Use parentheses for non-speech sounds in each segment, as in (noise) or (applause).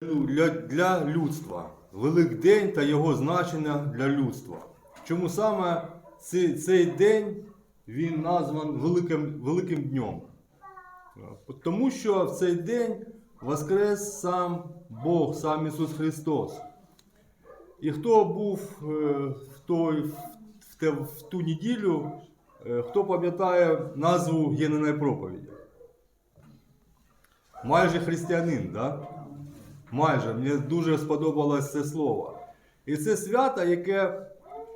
Ну, для, людства. Великдень та його значення для людства. Чому саме цей, цей день він назван Великим, Великим Днем? Тому що в цей день воскрес сам Бог, сам Ісус Христос. І хто був е, в, той, в, те, в ту неділю, е, хто пам'ятає назву Єниної проповіді? Майже християнин, да? Майже. Мені дуже сподобалось це слово. І це свято, яке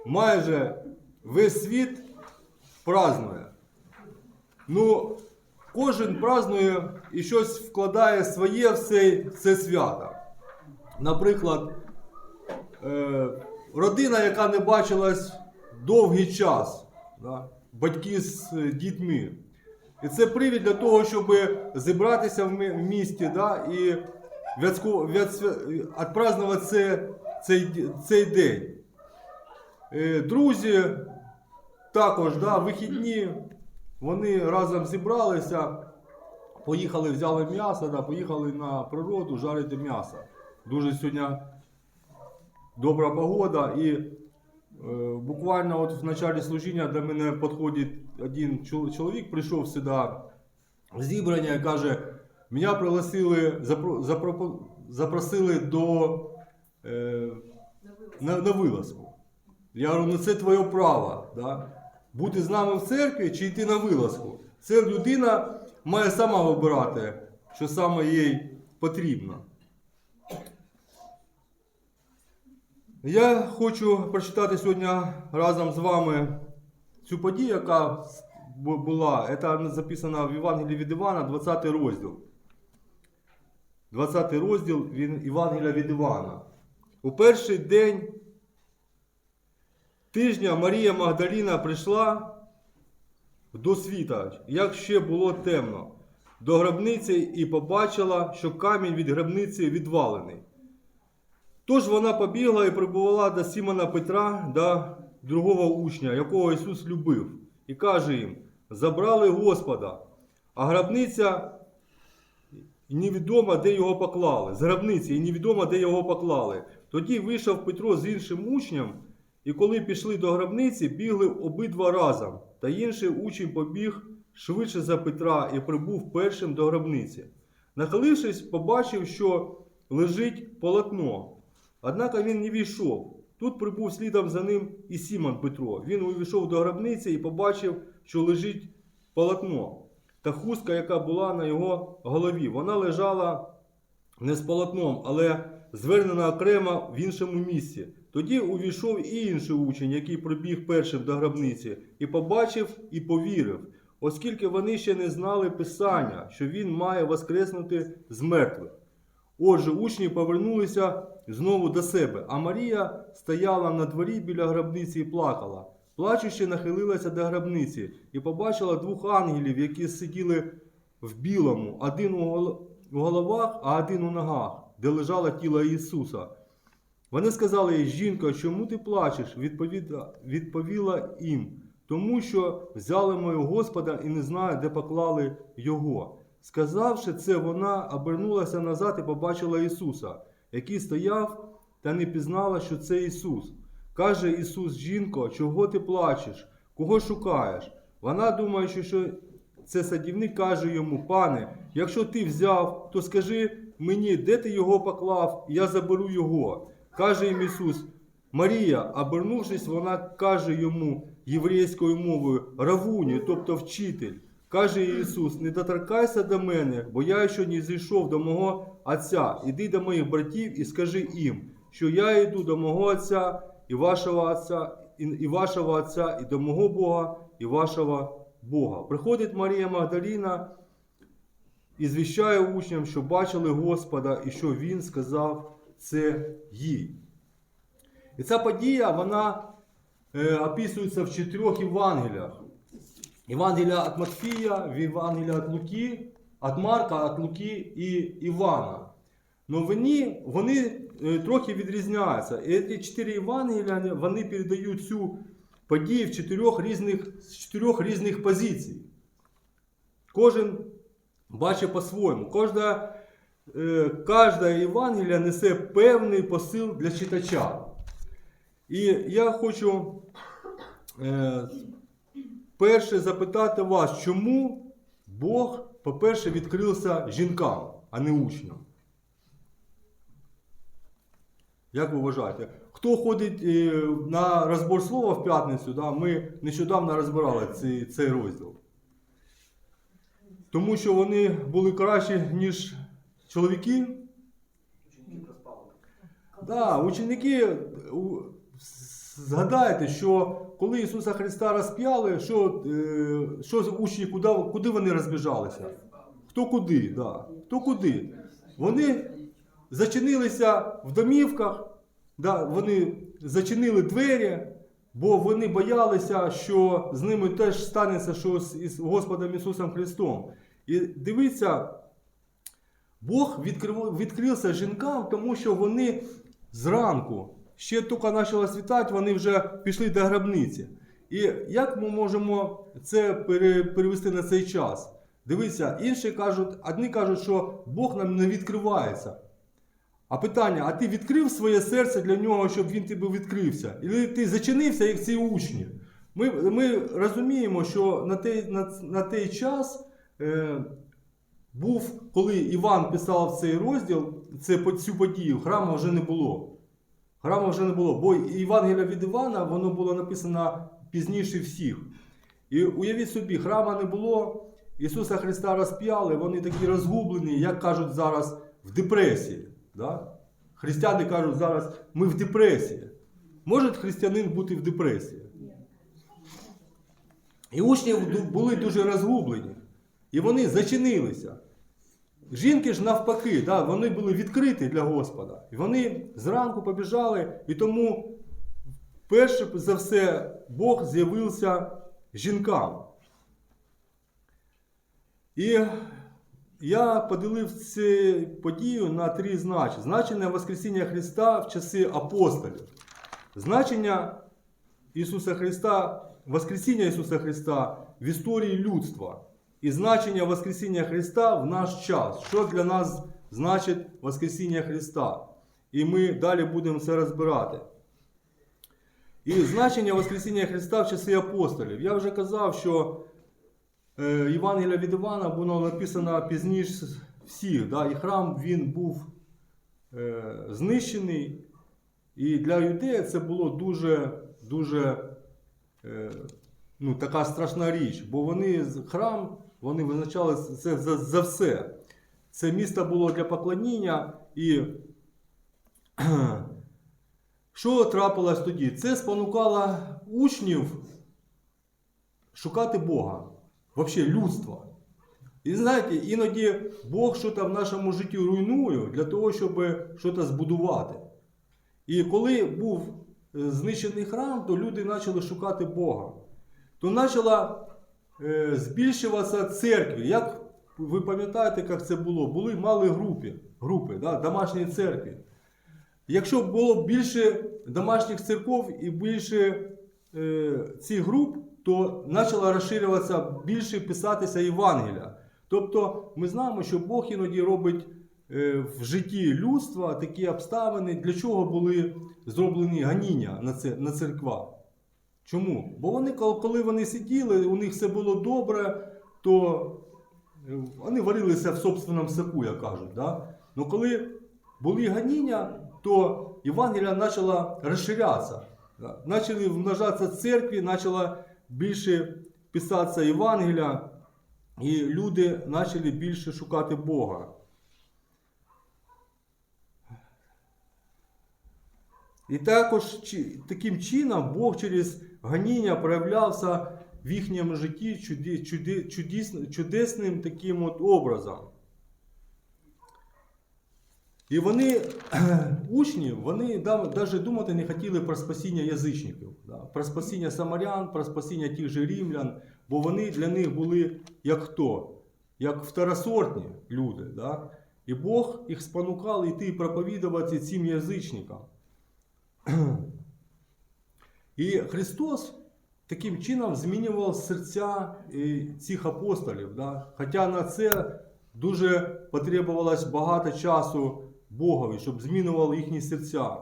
майже весь світ празднує. Ну, кожен празднує і щось вкладає своє в це, в це свято. Наприклад, е, родина, яка не бачилась довгий час, да? батьки з е, дітьми. І це привід для того, щоб зібратися в місті да? і відпразнувати це, цей, цей день. Е, Друзі також да, вихідні, вони разом зібралися, поїхали, взяли м'ясо, да, поїхали на природу жарити м'ясо. Дуже сьогодні добра погода і е, буквально от в началі служіння до мене підходить один чоловік, прийшов сюди в зібрання і каже, мене пригласили, запро- запросили до е, на, на вилазку. Я говорю, ну це твоє право. Да? Бути з нами в церкві чи йти на вилазку. Це людина має сама вибирати, що саме їй потрібно. Я хочу прочитати сьогодні разом з вами цю подію, яка була. Це записано в Євангелії від Івана, 20 розділ. 20 розділ він Євангелія від Івана. У перший день тижня Марія Магдаліна прийшла до світа, як ще було темно, до гробниці і побачила, що камінь від гробниці відвалений. Тож вона побігла і прибувала до Сімона Петра, до другого учня, якого Ісус любив, і каже їм: забрали Господа, а гробниця і невідомо, де його поклали. З гробниці, і невідомо, де його поклали. Тоді вийшов Петро з іншим учнем, і коли пішли до гробниці, бігли обидва разом. Та інший учень побіг швидше за Петра і прибув першим до гробниці. Нахилившись, побачив, що лежить полотно. Однак він не війшов. Тут прибув слідом за ним і Сімон Петро. Він увійшов до гробниці і побачив, що лежить полотно та хустка, яка була на його голові. Вона лежала не з полотном, але звернена окремо в іншому місці. Тоді увійшов і інший учень, який прибіг першим до гробниці, і побачив і повірив, оскільки вони ще не знали Писання, що він має воскреснути з мертвих. Отже, учні повернулися знову до себе, а Марія стояла на дворі біля гробниці і плакала. Плачучи, нахилилася до гробниці і побачила двох ангелів, які сиділи в білому, один у головах, а один у ногах, де лежало тіло Ісуса. Вони сказали їй, жінко, чому ти плачеш? Відповіла їм, тому що взяли мого Господа і не знаю, де поклали його. Сказавши це, вона обернулася назад і побачила Ісуса, який стояв та не пізнала, що це Ісус. Каже Ісус, жінко, чого ти плачеш? Кого шукаєш? Вона, думаючи, що це садівник, каже йому, пане, якщо ти взяв, то скажи мені, де ти його поклав, і я заберу його. Каже їм Ісус, Марія, обернувшись, вона каже йому єврейською мовою Равуні, тобто вчитель. Каже Ісус, не доторкайся до мене, бо я ще не зійшов до мого Отця. Іди до моїх братів і скажи їм, що я йду до мого Отця і вашого Отця, і, і вашого Отця, і до мого Бога, і вашого Бога. Приходить Марія Магдаліна і звіщає учням, що бачили Господа і що Він сказав це їй. І ця подія, вона е, описується в чотирьох Євангеліях. Євангелія від Матфія, Євангелія від Луки, від Марка, від Луки і Івана. Но вони, вони трохи відрізняються. І ці чотири Євангелія вони передають цю подію в чотирьох різних, з чотирьох різних позицій. Кожен бачить по-своєму. Кожна е, кожна Євангелія несе певний посил для читача. І я хочу е, перше запитати вас, чому Бог, по-перше, відкрився жінкам, а не учням? Як ви вважаєте? Хто ходить е, на розбор слова в п'ятницю? Да? Ми нещодавно розбирали цей, цей розділ. Тому що вони були кращі, ніж чоловіки. Да, ученики, згадайте, що коли Ісуса Христа розп'яли, що, е, що учні, куди, куди вони розбіжалися? Хто куди? Да. Хто куди? Вони зачинилися в домівках, да, вони зачинили двері, бо вони боялися, що з ними теж станеться щось із Господом Ісусом Христом. І дивіться, Бог відкрив, відкрився жінкам, тому що вони зранку, ще тільки почало світати, вони вже пішли до гробниці. І як ми можемо це перевести на цей час? Дивіться, інші кажуть, одні кажуть, що Бог нам не відкривається. А питання: а ти відкрив своє серце для нього, щоб він тобі відкрився? І ти зачинився, як ці учні? Ми, ми розуміємо, що на той, на, на той час е, був, коли Іван писав цей розділ, це цю подію, храму вже не було. Храму вже не було, бо Євангелія від Івана воно було написано пізніше всіх. І уявіть собі, храма не було, Ісуса Христа розп'яли, вони такі розгублені, як кажуть зараз, в депресії. Да? Християни кажуть зараз, ми в депресії. Може християнин бути в депресії? І учні були дуже розгублені. І вони зачинилися. Жінки ж навпаки, да, вони були відкриті для Господа. І вони зранку побіжали, і тому перше за все Бог з'явився жінкам. І я поділив цю подію на три значення. Значення Воскресіння Христа в часи апостолів. Значення Ісуса Христа, Воскресіння Ісуса Христа в історії людства. І значення Воскресіння Христа в наш час. Що для нас значить Воскресіння Христа? І ми далі будемо це розбирати. І значення Воскресіння Христа в часи апостолів. Я вже казав, що Євангелія від Івана було написано пізніше всіх. Да? І храм він був е, знищений. І для юдея це було дуже, дуже е, ну, така страшна річ, бо вони храм вони визначали це за, за все. Це місто було для поклоніння і (clears throat) що трапилось тоді? Це спонукало учнів шукати Бога, взагалі людства. І знаєте, іноді Бог щось в нашому житті руйнує для того, щоб щось збудувати. І коли був е, знищений храм, то люди почали шукати Бога. То почала е, збільшуватися церкви. Як ви пам'ятаєте, як це було? Були мали групи, групи да, домашні церкви. Якщо було більше домашніх церков і більше е, цих груп, то почала розширюватися більше писатися Євангелія. Тобто ми знаємо, що Бог іноді робить е, в житті людства такі обставини, для чого були зроблені ганіння на, церква. Чому? Бо вони, коли вони сиділи, у них все було добре, то е, вони варилися в собственному соку, як кажуть. Да? Но коли були ганіння, то Євангелія почала розширятися. Почали вмножатися церкві, почала більше писатися Євангелія, і люди почали більше шукати Бога. І також таким чином Бог через ганіння проявлявся в їхньому житті чудесним таким от образом. І вони, (clears throat) учні, вони навіть думати не хотіли про спасіння язичників, да, про спасіння самарян, про спасіння тих же рівлян, бо вони для них були як хто? Як второсортні люди. Да? І Бог їх спонукав йти проповідувати цим язичникам. (clears throat) І Христос таким чином змінював серця е, цих апостолів. Да? Хоча на це дуже потребувалось багато часу Богові, щоб змінювали їхні серця.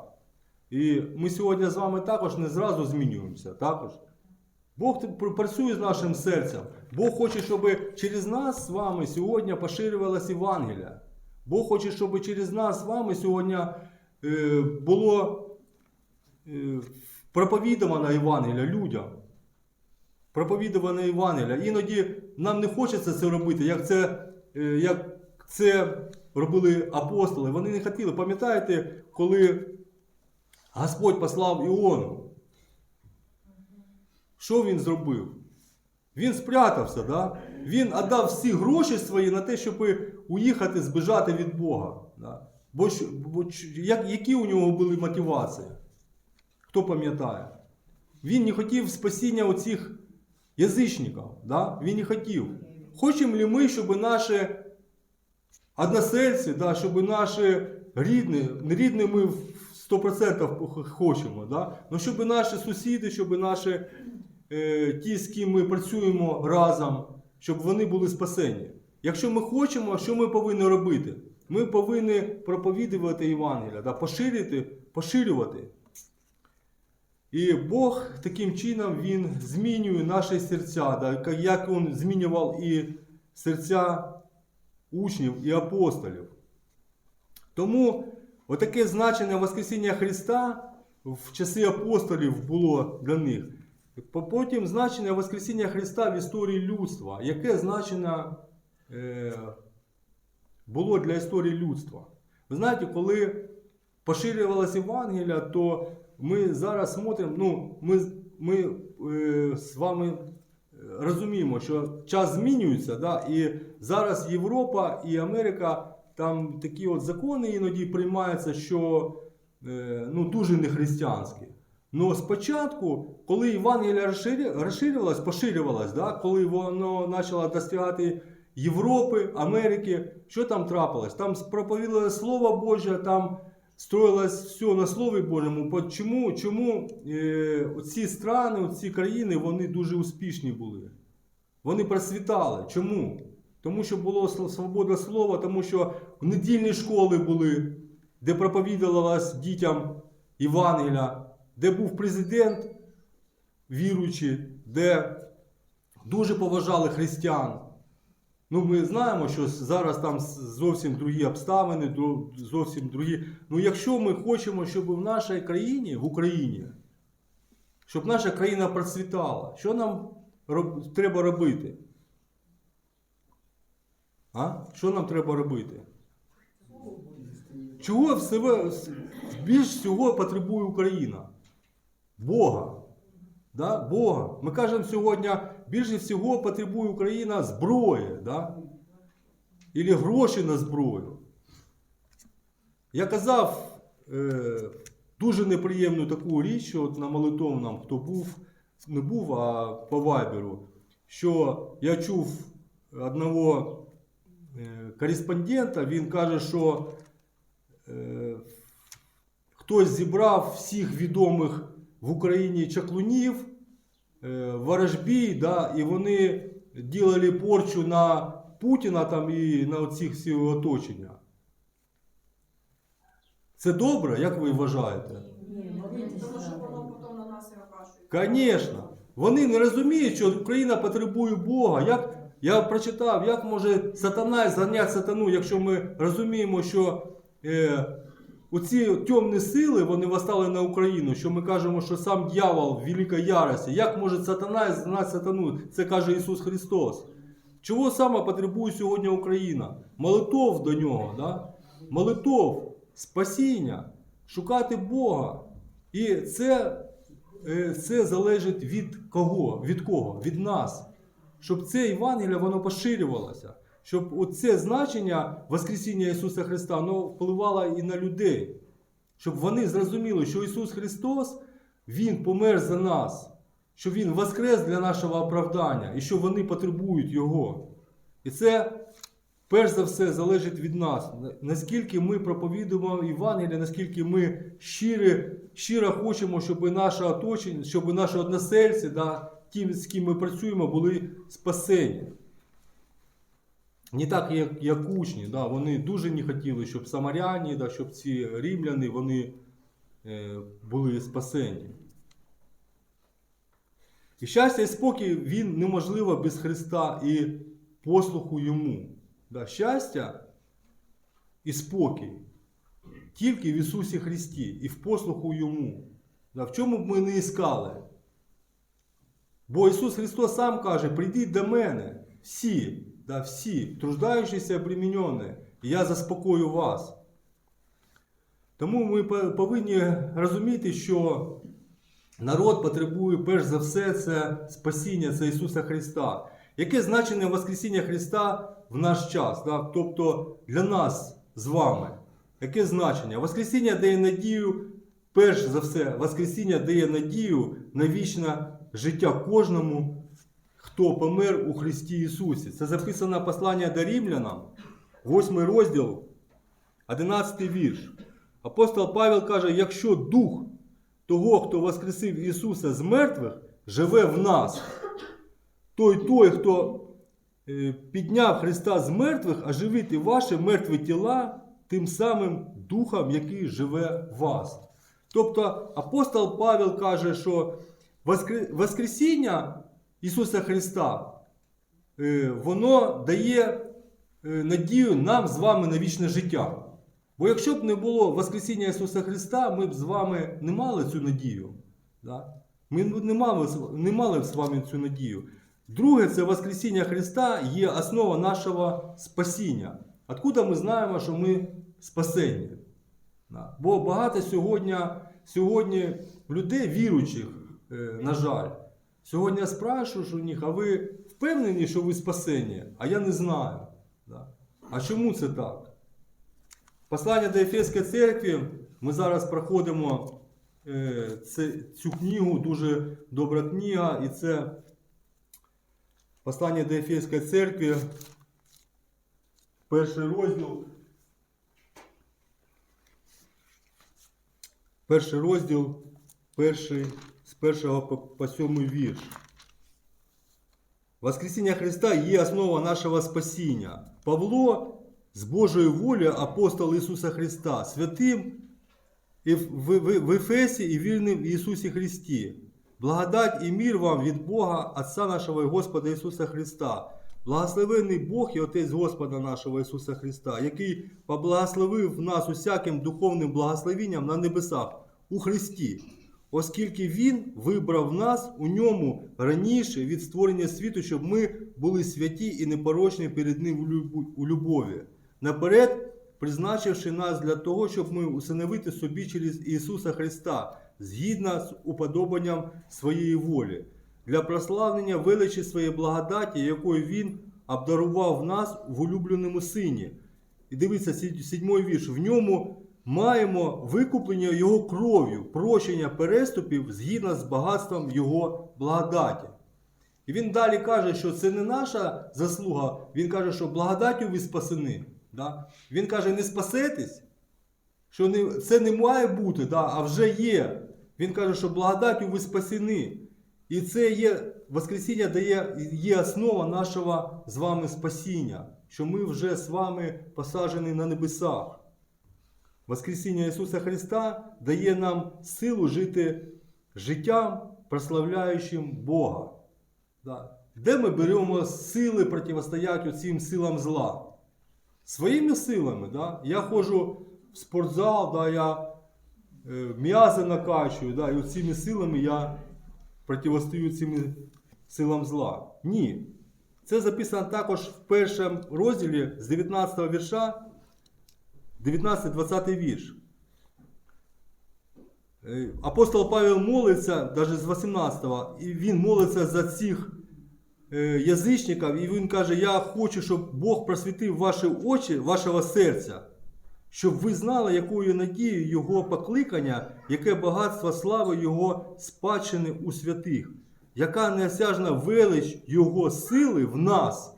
І ми сьогодні з вами також не зразу змінюємося. Також. Бог працює з нашим серцем. Бог хоче, щоб через нас з вами сьогодні поширювалася Євангелія. Бог хоче, щоб через нас з вами сьогодні е, було е, проповідувано Євангелія людям. Проповідуване Євангелія. Іноді нам не хочеться це робити, як це, е, як це робили апостоли. Вони не хотіли. Пам'ятаєте, коли Господь послав Іону? Що він зробив? Він спрятався, да? він віддав всі гроші свої на те, щоб уїхати, збіжати від Бога. Да? Бо, бо як, які у нього були мотивації? Хто пам'ятає? Він не хотів спасіння оцих язичників. Да? Він не хотів. Хочемо ли ми, щоб наші односельці, да, щоб наші рідні, рідні ми в 100% хочемо, да? но щоб наші сусіди, щоб наші е, ті, з ким ми працюємо разом, щоб вони були спасені. Якщо ми хочемо, що ми повинні робити? Ми повинні проповідувати Євангелія, да? поширити, поширювати. І Бог таким чином Він змінює наші серця, да? як Він змінював і серця учнів і апостолів. Тому отаке значення Воскресіння Христа в часи апостолів було для них. Потім значення Воскресіння Христа в історії людства. Яке значення е, було для історії людства? Ви знаєте, коли поширювалася Євангелія, то ми зараз смотримо, ну, ми, ми е, з вами розуміємо, що час змінюється, да, і зараз Європа і Америка, там такі от закони іноді приймаються, що е, ну, дуже нехристиянські. Ну спочатку, коли Євангелія розширювалась, поширювалась, да, коли воно почало достигати Європи, Америки, що там трапилось? Там проповідали Слово Боже, там строїлось все на Слові Божому. Чому, чому е, ці страни, ці країни, вони дуже успішні були? Вони процвітали. Чому? Тому що було свобода слова, тому що недільні школи були, де проповідувалось дітям Євангелія, де був президент віруючий, де дуже поважали християн. Ну, ми знаємо, що зараз там зовсім другі обставини, зовсім другі. Ну, якщо ми хочемо, щоб в нашій країні, в Україні, щоб наша країна процвітала, що нам роб- треба робити? А? Що нам треба робити? Чого в себе більш всього потребує Україна? Бога. Да? Бога. Ми кажемо сьогодні, більше всього потребує Україна зброї, да? Ілі гроші на зброю. Я казав е, дуже неприємну таку річ, що от на молитовному, хто був, не був, а по вайберу, що я чув одного е, кореспондента, він каже, що е, хтось зібрав всіх відомих в Україні чаклунів, е, ворожбій, да, і вони ділили порчу на Путіна там, і на оцих всі оточення. Це добре, як ви вважаєте? Ні, Тому що воно потім на нас і окашується. Звісно. Вони не розуміють, що Україна потребує Бога. Як, я прочитав, як може сатана зганяти сатану, якщо ми розуміємо, що е, оці темні сили вони восстали на Україну, що ми кажемо, що сам дьявол в великій ярості. Як може сатана зганяти сатану? Це каже Ісус Христос. Чого саме потребує сьогодні Україна? Молитов до нього, да? молитов, спасіння, шукати Бога. І це Е, це залежить від кого? Від кого? Від нас. Щоб це Євангеліє воно поширювалося. Щоб оце значення Воскресіння Ісуса Христа воно впливало і на людей. Щоб вони зрозуміли, що Ісус Христос, Він помер за нас, що Він воскрес для нашого оправдання і що вони потребують Його. І це перш за все залежить від нас. Наскільки ми проповідуємо Євангелія, наскільки ми щири, щиро хочемо, щоб наше оточення, щоб наші односельці, да, ті, з ким ми працюємо, були спасені. Не так, як, як учні. Да, вони дуже не хотіли, щоб самаряні, да, щоб ці римляни вони е, були спасені. І щастя і спокій він неможливо без Христа і послуху йому. Да, щастя і спокій тільки в Ісусі Христі і в послуху Йому. Да, в чому б ми не іскали? Бо Ісус Христос сам каже: прийдіть до мене, всі, да, всі, труждаючіся обременені, я заспокою вас. Тому ми повинні розуміти, що народ потребує перш за все це спасіння, це Ісуса Христа. Яке значення Воскресіння Христа в наш час? Да? Тобто для нас з вами. Яке значення? Воскресіння дає надію, перш за все, Воскресіння дає надію на вічне життя кожному, хто помер у Христі Ісусі. Це записано послання до римлянам, 8 розділ, 11 вірш. Апостол Павел каже: якщо дух того, хто воскресив Ісуса з мертвих, живе в нас, той той, хто е, підняв Христа з мертвих, оживить і ваші мертві тіла тим самим духом, який живе в вас. Тобто апостол Павел каже, що Воскресіння Ісуса Христа, е, воно дає е, надію нам з вами на вічне життя. Бо якщо б не було Воскресіння Ісуса Христа, ми б з вами не мали цю надію. Ми не мали, не мали з вами цю надію. Друге, це Воскресіння Христа є основа нашого спасіння. Откуда ми знаємо, що ми спасені? Бо багато сьогодні, сьогодні людей віруючих, е, на жаль. Сьогодні я спрашиваю у них, а ви впевнені, що ви спасені? А я не знаю. Да. А чому це так? Послання до Ефеської церкви ми зараз проходимо е, цю книгу, дуже добра книга, і це послання до Ефеської церкви, перший розділ. Перший розділ, перший, першого по, по сьомий вірш. Воскресіння Христа є основа нашого спасіння. Павло з Божої волі апостол Ісуса Христа, святим в, Ефесі і вірним в Ісусі Христі. Благодать і мір вам від Бога, Отця нашого і Господа Ісуса Христа. Благословений Бог і Отець Господа нашого Ісуса Христа, який поблагословив нас усяким духовним благословенням на небесах у Христі, оскільки Він вибрав нас у ньому раніше від створення світу, щоб ми були святі і непорочні перед Ним у любові. Наперед, призначивши нас для того, щоб ми усиновити собі через Ісуса Христа, згідно з уподобанням своєї волі, для прославлення величі своєї благодаті, якою Він обдарував нас в улюбленому сині. І дивіться, сі- сідьмий вірш. В ньому маємо викуплення Його кров'ю, прощення переступів згідно з багатством Його благодаті. І він далі каже, що це не наша заслуга. Він каже, що благодаттю ви спасені. Да? Він каже, не спасетесь, що не, це не має бути, да, а вже є. Він каже, що благодаттю ви спасені. І це є Воскресіння дає, є основа нашого з вами спасіння, що ми вже з вами посаджені на небесах. Воскресіння Ісуса Христа дає нам силу жити життям, прославляючим Бога. Де ми беремо сили протистояти цим силам зла? Своїми силами. Да? Я ходжу в спортзал, да, я е, м'язи накачую, да, і цими силами я противостою цим силам зла. Ні. Це записано також в першому розділі з 19 вірша, 19-20 вірш. Е, Апостол Павел молиться, навіть з 18-го, і він молиться за цих е, язичників, і він каже: Я хочу, щоб Бог просвітив ваші очі, вашого серця, щоб ви знали, якою надією Його покликання, яке багатство слави Його спадщини у святих, яка неосяжна велич Його сили в нас,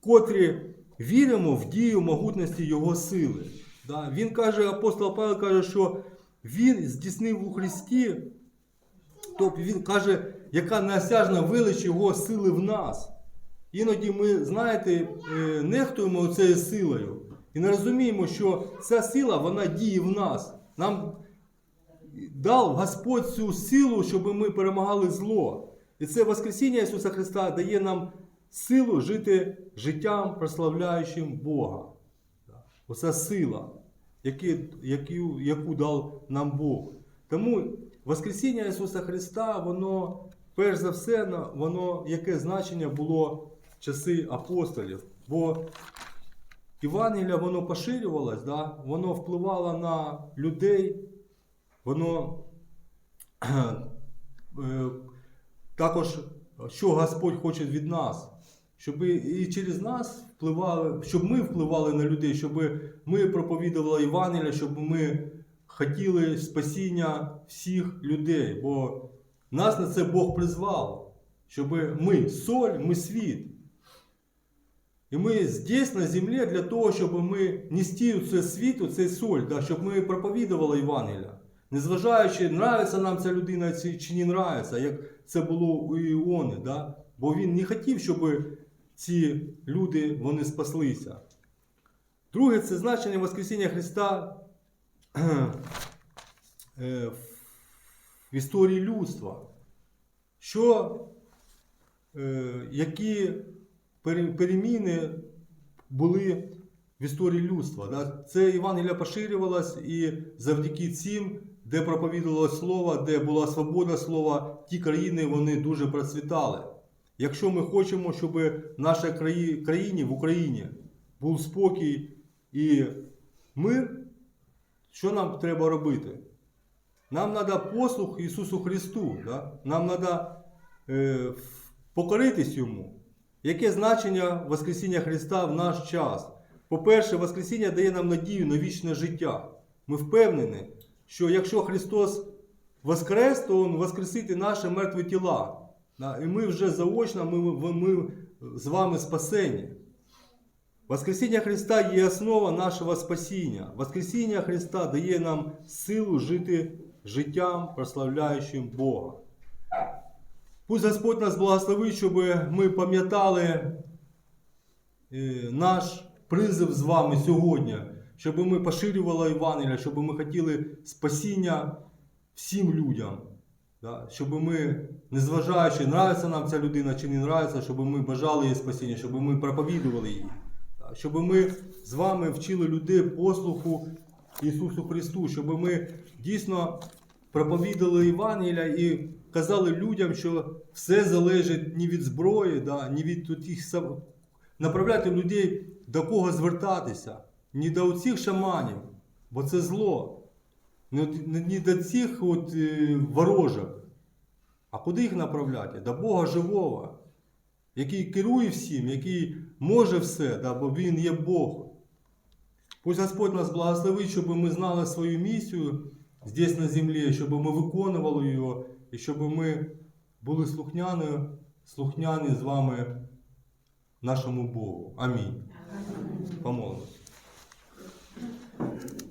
котрі віримо в дію могутності Його сили. Да? Він каже, апостол Павел каже, що він здійснив у Христі, тобто він каже, яка неосяжна велич Його сили в нас. Іноді ми, знаєте, е, нехтуємо цією силою і не розуміємо, що ця сила вона діє в нас. Нам дав Господь цю силу, щоб ми перемагали зло. І це Воскресіння Ісуса Христа дає нам силу жити життям, прославляючим Бога. Оця сила, яку, яку дав нам Бог. Тому Воскресіння Ісуса Христа, воно, перш за все, воно яке значення було в часи апостолів. Бо Євангелія воно поширювалось, да? воно впливало на людей, воно (clears throat) е, також, що Господь хоче від нас, щоб і через нас впливали, щоб ми впливали на людей, щоб ми проповідували Євангелія, щоб ми хотіли спасіння всіх людей. Бо нас на це Бог призвав, щоб ми соль, ми світ. І ми здесь на землі для того, щоб ми нести цей світ, цей соль, да, щоб ми проповідували Євангелія. Незважаючи, нравиться нам ця людина чи не нравиться, як це було у Іони. Да? Бо він не хотів, щоб ці люди вони спаслися. Друге, це значення Воскресіння Христа (clears throat) е, в історії людства. Що, е, які переміни були в історії людства. Це Євангелія поширювалась і завдяки цим, де проповідувалося слово, де була свобода слова, ті країни вони дуже процвітали. Якщо ми хочемо, щоб в нашій країні, в Україні, був спокій і мир, що нам треба робити? Нам треба послух Ісусу Христу. Да? Нам треба е, покоритись Йому. Яке значення Воскресіння Христа в наш час? По-перше, Воскресіння дає нам надію на вічне життя. Ми впевнені, що якщо Христос воскрес, то Він воскресить і наші мертві тіла. І ми вже заочно ми, ми, з вами спасені. Воскресіння Христа є основа нашого спасіння. Воскресіння Христа дає нам силу жити життям, прославляючим Бога. Пусть Господь нас благословить, щоб ми пам'ятали е, наш призив з вами сьогодні, щоб ми поширювали Євангелія, щоб ми хотіли спасіння всім людям. Да? Щоб ми, незважаючи, нравиться нам ця людина чи не нравиться, щоб ми бажали її спасіння, щоб ми проповідували її. Да? Щоб ми з вами вчили людей послуху Ісусу Христу, щоб ми дійсно проповідали Євангелія і казали людям, що все залежить не від зброї, да, не від тих сам... направляти людей до кого звертатися, не до цих шаманів, бо це зло. Не, до цих от, е, ворожок. А куди їх направляти? До Бога живого, який керує всім, який може все, да, бо Він є Бог. Пусть Господь нас благословить, щоб ми знали свою місію здесь на землі, щоб ми виконували її, і щоб ми були слухняні, слухняні з вами нашому Богу. Амінь. Помолимось.